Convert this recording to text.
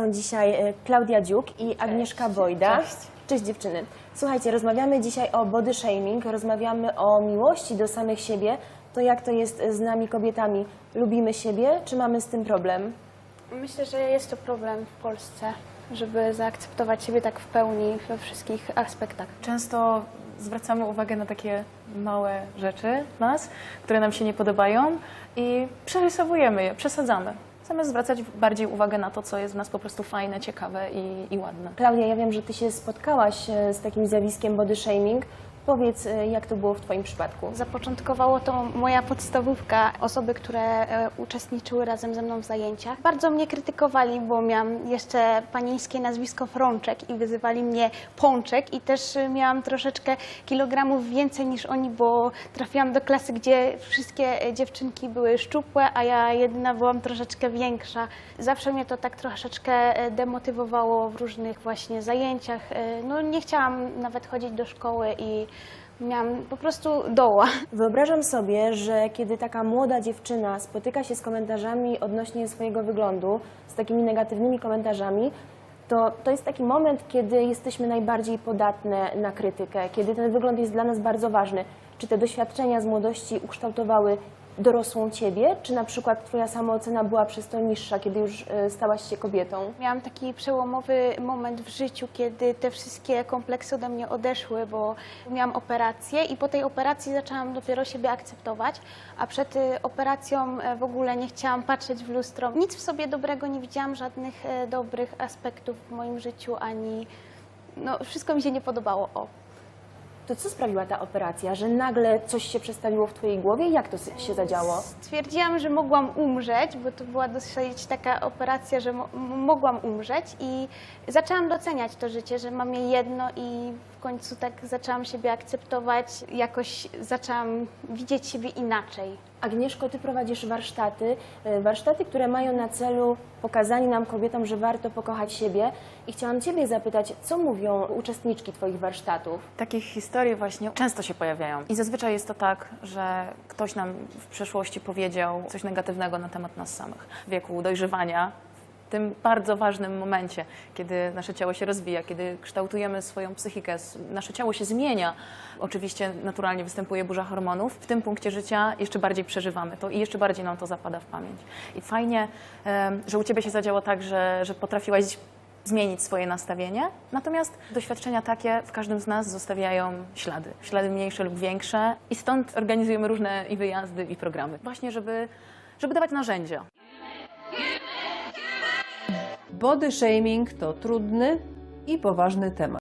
Są dzisiaj e, Klaudia Dziuk i Agnieszka Wojda. Cześć. Cześć dziewczyny. Słuchajcie, rozmawiamy dzisiaj o body shaming, rozmawiamy o miłości do samych siebie. To jak to jest z nami kobietami? Lubimy siebie, czy mamy z tym problem? Myślę, że jest to problem w Polsce, żeby zaakceptować siebie tak w pełni we wszystkich aspektach. Często zwracamy uwagę na takie małe rzeczy nas, które nam się nie podobają i przerysowujemy je, przesadzamy. Zamiast zwracać bardziej uwagę na to, co jest w nas po prostu fajne, ciekawe i, i ładne. Klaudia, ja wiem, że ty się spotkałaś e, z takim zjawiskiem body shaming. Powiedz, e, jak to było w twoim przypadku? Zapoczątkowało to moja podstawówka. Osoby, które e, uczestniczyły razem ze mną w zajęciach, bardzo mnie krytykowali, bo miałam jeszcze panieńskie nazwisko Frączek i wyzywali mnie Pączek i też e, miałam troszeczkę kilogramów więcej niż oni, bo trafiłam do klasy, gdzie wszystkie dziewczynki były szczupłe, a ja jedyna byłam troszeczkę większa. Zawsze mnie to tak troszeczkę demotywowało w różnych właśnie zajęciach. No nie chciałam nawet chodzić do szkoły i miałam po prostu doła. Wyobrażam sobie, że kiedy taka młoda dziewczyna spotyka się z komentarzami odnośnie swojego wyglądu, z takimi negatywnymi komentarzami, to to jest taki moment, kiedy jesteśmy najbardziej podatne na krytykę, kiedy ten wygląd jest dla nas bardzo ważny. Czy te doświadczenia z młodości ukształtowały dorosłą ciebie, czy na przykład twoja samoocena była przez to niższa, kiedy już e, stałaś się kobietą? Miałam taki przełomowy moment w życiu, kiedy te wszystkie kompleksy ode mnie odeszły, bo miałam operację i po tej operacji zaczęłam dopiero siebie akceptować, a przed y, operacją e, w ogóle nie chciałam patrzeć w lustro. Nic w sobie dobrego nie widziałam, żadnych e, dobrych aspektów w moim życiu, ani no, wszystko mi się nie podobało. O. To co sprawiła ta operacja, że nagle coś się przestawiło w twojej głowie? Jak to się zadziało? Stwierdziłam, że mogłam umrzeć, bo to była dosyć taka operacja, że mo- mogłam umrzeć i zaczęłam doceniać to życie, że mam je jedno i końcu tak zaczęłam siebie akceptować, jakoś zaczęłam widzieć siebie inaczej. Agnieszko, ty prowadzisz warsztaty, e, warsztaty, które mają na celu pokazanie nam kobietom, że warto pokochać siebie. I chciałam ciebie zapytać, co mówią uczestniczki twoich warsztatów? Takie historie właśnie często się pojawiają. I zazwyczaj jest to tak, że ktoś nam w przeszłości powiedział coś negatywnego na temat nas samych. W wieku dojrzewania, tym bardzo ważnym momencie, kiedy nasze ciało się rozwija, kiedy kształtujemy swoją psychikę, nasze ciało się zmienia. Oczywiście naturalnie występuje burza hormonów. W tym punkcie życia jeszcze bardziej przeżywamy to i jeszcze bardziej nam to zapada w pamięć. I fajnie, że u Ciebie się zadziało tak, że, że potrafiłaś zmienić swoje nastawienie. Natomiast doświadczenia takie w każdym z nas zostawiają ślady. Ślady mniejsze lub większe i stąd organizujemy różne i wyjazdy, i programy. Właśnie, żeby, żeby dawać narzędzia. Body shaming to trudny i poważny temat.